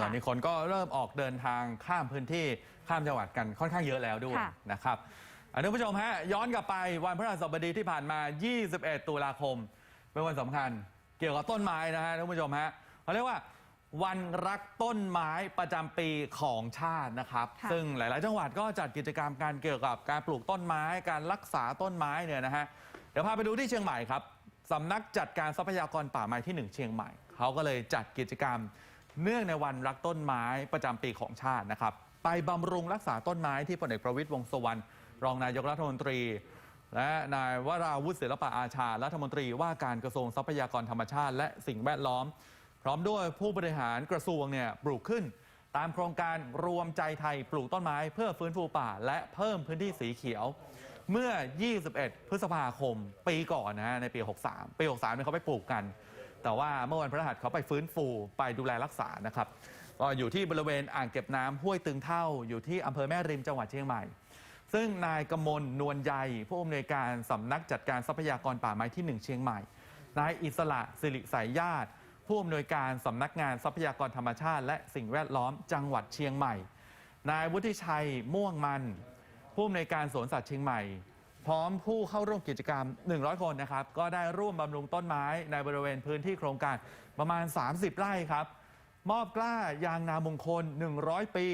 ตอนนี้คนก็เริ่มออกเดินทางข้ามพื้นที่ข้ามจังหวัดกันค่อนข้างเยอะแล้วด้วยค่ะนะครับอะท่านผู้ชมฮะย้อนกลับไปวันพฤหัสบดีที่ผ่านมา 21 ตุลาคม เป็นวันสำคัญเกี่ยวกับต้นไม้นะฮะท่านผู้ชมฮะเขาเรียกว่า วันรักต้นไม้ประจำปีของชาตินะครับ ค่ะ ซึ่งหลาย ๆ จังหวัดก็จัดกิจกรรมการเกี่ยวกับการปลูกต้นไม้ การรักษาต้นไม้เนี่ยนะฮะเดี๋ยวพาไปดูที่เชียงใหม่ครับสำนักจัดการทรัพยากรป่าไม้ที่หนึ่งเชียงใหม่เขาก็เลยจัดกิจกรรม เนื่องในวันรักต้นไม้ประจำปีของชาตินะครับ ไปบำรุงรักษาต้นไม้ที่พลเอกประวิตยวงษ์สุวรรณรองนายกรัฐมนตรี และนายวราวุฒิศิลปะอาชารัฐมนตรีว่าการกระทรวงทรัพยากรธรรมชาติ และสิ่งแวดล้อม พร้อมด้วยผู้บริหารกระทรวงเนี่ยปลูกขึ้น ตามโครงการรวมใจไทยปลูกต้นไม้เพื่อฟื้นฟูป่า และเพิ่มพื้นที่สีเขียว เมื่อ 21 พฤษภาคม ปีก่อนนะฮะในปี 63 ปี 63เนี่ยเขาไปปลูกกัน แต่ว่าเมื่อวันพฤหัสเขาไปฟื้นฟูไปดูแลรักษานะครับก็อยู่ที่บริเวณอ่างเก็บน้ำห้วยตึงเท่า อยู่ที่อำเภอแม่ริมจังหวัดเชียงใหม่ ซึ่งนายกมลนวลใยผู้อำนวยการสำนักจัดการทรัพยากรป่าไม้ที่ 1 เชียงใหม่ นายอิสระสิริสายญาติ ผู้อำนวยการสำนักงานทรัพยากรธรรมชาติ และสิ่งแวดล้อมจังหวัดเชียงใหม่ นายวุฒิชัยม่วงมัน ผู้อำนวยการสวนสัตว์เชียงใหม่ พร้อมผู้เข้าร่วมกิจกรรม 100 คนนะครับ ก็ได้ร่วมบำรุงต้นไม้ในบริเวณพื้นที่โครงการประมาณ 30 ไร่ครับ มอบกล้ายางนามงคล 100 ปี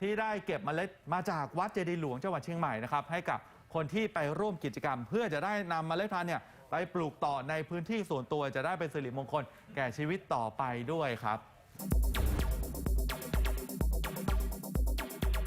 ที่ได้เก็บเมล็ดมาจากวัดเจดีย์หลวงจังหวัดเชียงใหม่นะครับ ให้กับคนที่ไปร่วมกิจกรรม เพื่อจะได้นำเมล็ดพันธุ์เนี่ยไปปลูกต่อในพื้นที่ส่วนตัวจะได้เป็นสิริมงคล แก่ชีวิตต่อไปด้วยครับ